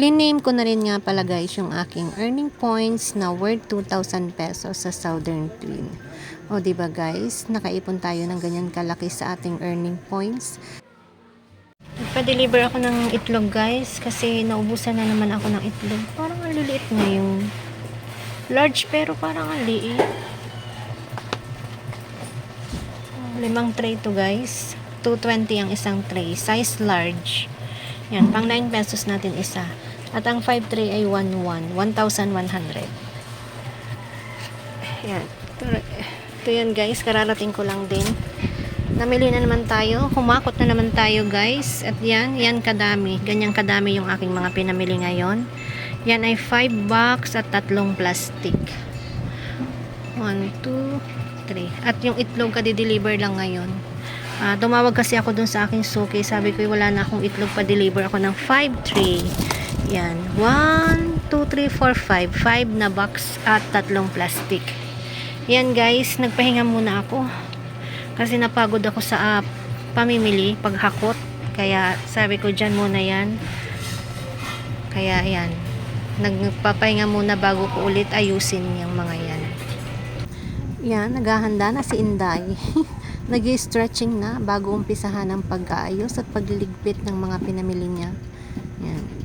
Clean name ko na rin nga pala guys yung aking earning points na worth 2,000 pesos sa Southern Twin. O ba guys, nakaipon tayo ng ganyan kalaki sa ating earning points. Nagpa-deliver ako ng itlog guys kasi naubusan na naman ako ng itlog. Parang ang liliit ngayon. Large pero parang ang liit. Limang tray to guys. 220 ang isang tray. Size large. Yan, pang 9 pesos natin isa. At ang 5 tray ay 11, 1,100. Yan. Ito, yan guys, kararating ko lang din. Namili na naman tayo. Humakot na naman tayo guys. At yan, yan kadami. Ganyang kadami yung aking mga pinamili ngayon. Yan ay 5 box at tatlong plastic. 1, 2, 3. At yung itlog ka-deliver lang ngayon. Ah, tumawag kasi ako dun sa aking suki. Sabi ko, wala na akong itlog pa-deliver ako ng 5 tray. Yan. 1, 2, 3, 4, 5. 5 na box at tatlong plastic. Yan guys, nagpahinga muna ako. Kasi napagod ako sa ah, pamimili, paghakot. Kaya sabi ko, dyan muna yan. Kaya yan. Nagpapahinga muna bago ko ulit ayusin yung mga yan. Yan, naghahanda na si Inday. nag stretching na bago umpisahan ang pag-aayos at pagliligpit ng mga pinamili niya. Yan.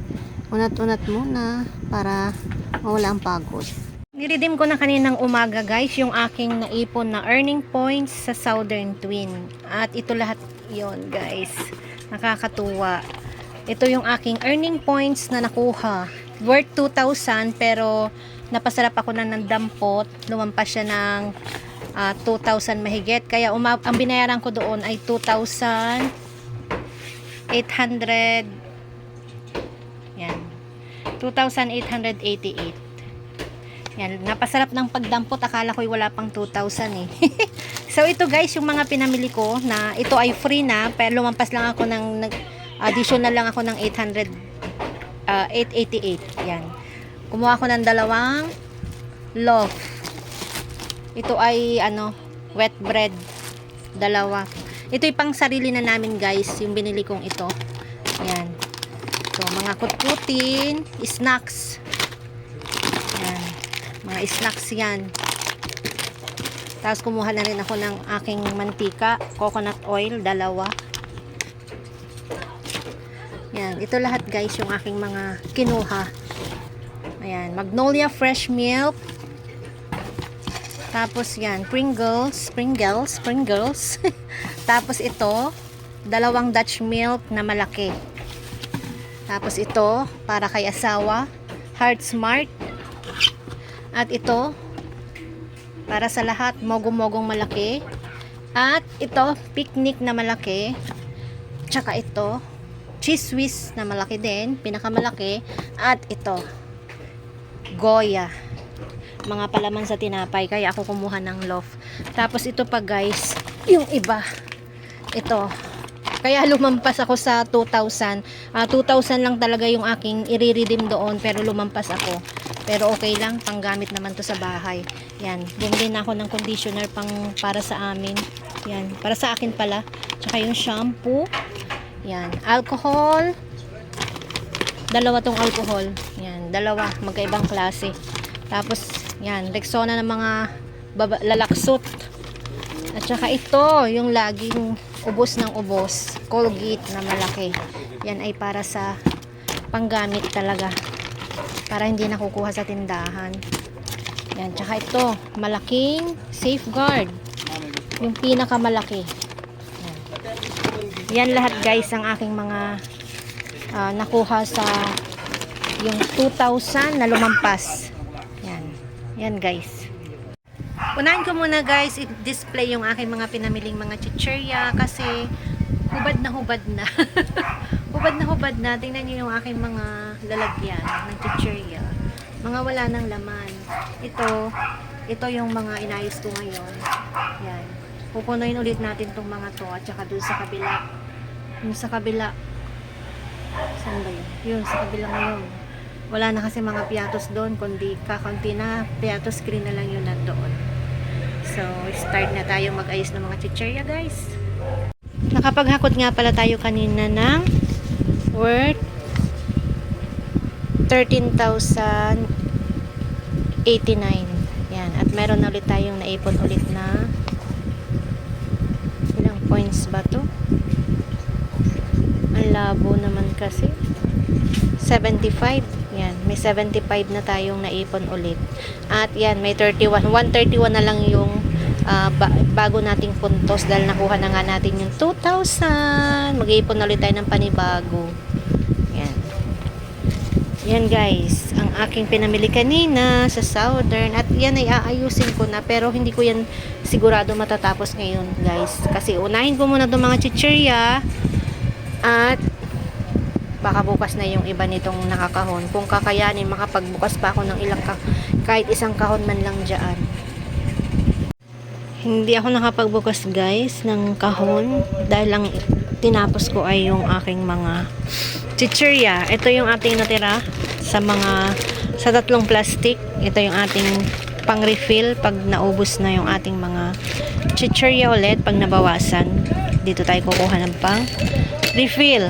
Unat-unat muna para mawala ang pagod. Niredeem ko na kaninang umaga guys yung aking naipon na earning points sa Southern Twin. At ito lahat yon guys. Nakakatuwa. Ito yung aking earning points na nakuha. Worth 2,000 pero napasarap ako na ng dampot. Lumampas siya ng ah, 2,000 mahigit. Kaya ang binayaran ko doon ay 2,800 yan. 2,888. Yan, napasarap ng pagdampot. Akala ko wala pang 2,000 eh. so ito guys, yung mga pinamili ko na ito ay free na, pero lumampas lang ako ng nag additional lang ako ng 800 ah, 888. Yan. Kumuha ako ng dalawang loaf. Ito ay ano, wet bread. Dalawa. Ito ay pang sarili na namin guys, yung binili kong ito. Yan. So, mga kutkutin, snacks. Yan. Mga snacks yan. Tapos kumuha na rin ako ng aking mantika, coconut oil, dalawa. Yan. Ito lahat guys yung aking mga kinuha. Ayan. Magnolia fresh milk. Tapos yan, Pringles, Pringles, Pringles. Tapos ito, dalawang Dutch milk na malaki. Tapos ito, para kay asawa, Heart Smart. At ito, para sa lahat, mogong-mogong malaki. At ito, picnic na malaki. Tsaka ito, cheese whiz na malaki din, pinakamalaki. At ito, Goya. Mga palaman sa tinapay, kaya ako kumuha ng loaf. Tapos ito pa guys, yung iba. Ito, kaya lumampas ako sa 2,000. Ah, 2,000 lang talaga yung aking i-redeem doon pero lumampas ako. Pero okay lang, panggamit naman to sa bahay. Yan, bumili na ako ng conditioner pang para sa amin. Yan, para sa akin pala. Tsaka yung shampoo. Yan, alcohol. Dalawa tong alcohol. Yan, dalawa, magkaibang klase. Tapos, yan, Rexona ng mga lalaksot. At saka ito, yung laging ubos ng ubos. Colgate na malaki. Yan ay para sa panggamit talaga. Para hindi nakukuha sa tindahan. Yan, tsaka ito, malaking safeguard. Yung pinakamalaki. Yan. Yan lahat guys ang aking mga ah, nakuha sa yung 2,000 na lumampas. Yan. Yan guys. Unahin ko muna guys, i-display yung aking mga pinamiling mga chicherya kasi hubad na hubad na. hubad na hubad na. Tingnan niyo yung aking mga lalagyan ng chicherya. Mga wala ng laman. Ito, ito yung mga inayos ko ngayon. Yan. Pupunuin ulit natin tong mga to at saka dun sa kabila. Yung sa kabila. Saan ba yun? Yun, sa kabila ngayon. Wala na kasi mga piatos doon, kundi kakunti na piatos screen na lang yun nandoon. So, start na tayo mag-ayos ng mga chicherya, guys. Nakapaghakot nga pala tayo kanina ng worth 13,089. Yan. At meron na ulit tayong naipon ulit na ilang points ba to? Ang labo naman kasi. 75. Yan. May 75 na tayong naipon ulit. At yan, may 31. 131 na lang yung ah, ba- bago nating puntos dahil nakuha na nga natin yung 2,000. Mag-iipon ulit tayo ng panibago. Yan. Yan guys, ang aking pinamili kanina sa Southern at yan ay aayusin ko na pero hindi ko yan sigurado matatapos ngayon guys. Kasi unahin ko muna itong mga chichirya at baka bukas na yung iba nitong nakakahon. Kung kakayanin, makapagbukas pa ako ng ilang ka kahit isang kahon man lang dyan. Hindi ako nakapagbukas guys ng kahon dahil lang tinapos ko ay yung aking mga chichirya. Ito yung ating natira sa mga sa tatlong plastic. Ito yung ating pang refill pag naubos na yung ating mga chichirya ulit pag nabawasan. Dito tayo kukuha ng pang refill.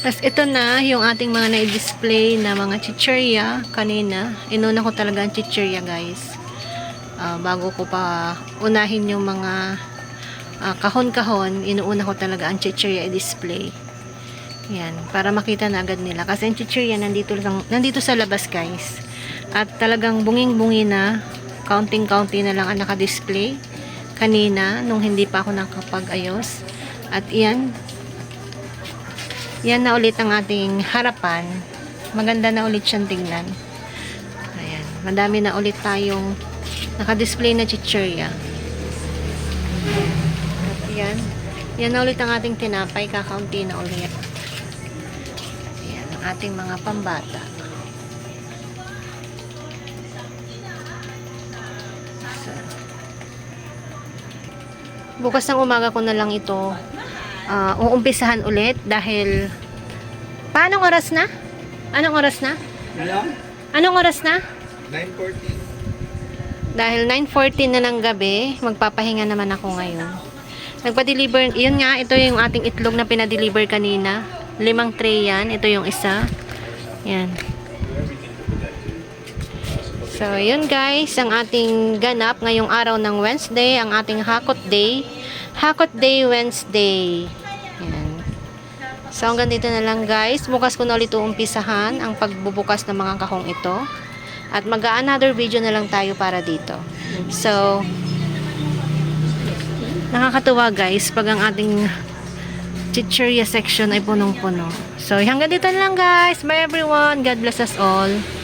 Tapos ito na yung ating mga na-display na mga chichirya kanina. Inuna ko talaga ang chichirya guys. Ah, bago ko pa unahin yung mga ah, kahon-kahon, inuuna ko talaga ang chichirya i-display. Yan, para makita na agad nila. Kasi ang chichirya nandito, lang, nandito sa labas guys. At talagang bunging-bungi na, counting-counting na lang ang naka-display kanina nung hindi pa ako nakapag-ayos. At yan, yan na ulit ang ating harapan. Maganda na ulit siyang tingnan. Ayan, madami na ulit tayong naka-display na chichirya. At yan, yan na ulit ang ating tinapay, kakaunti na ulit. Ayan, ang ating mga pambata. Bukas ng umaga ko na lang ito ah, uumpisahan ulit dahil paanong oras na? Anong oras na? Ngayon, Anong oras na? 9.40. Dahil 9.14 na ng gabi, magpapahinga naman ako ngayon. Nagpa-deliver, yun nga, ito yung ating itlog na pinadeliver kanina. Limang tray yan, ito yung isa. Yan. So, yun guys, ang ating ganap ngayong araw ng Wednesday, ang ating Hakot Day. Hakot Day Wednesday. So, hanggang dito na lang guys. Bukas ko na ulit uumpisahan ang pagbubukas ng mga kahong ito. At mag-another video na lang tayo para dito. So, nakakatuwa guys pag ang ating chichirya section ay punong-puno. So, hanggang dito na lang guys. Bye everyone. God bless us all.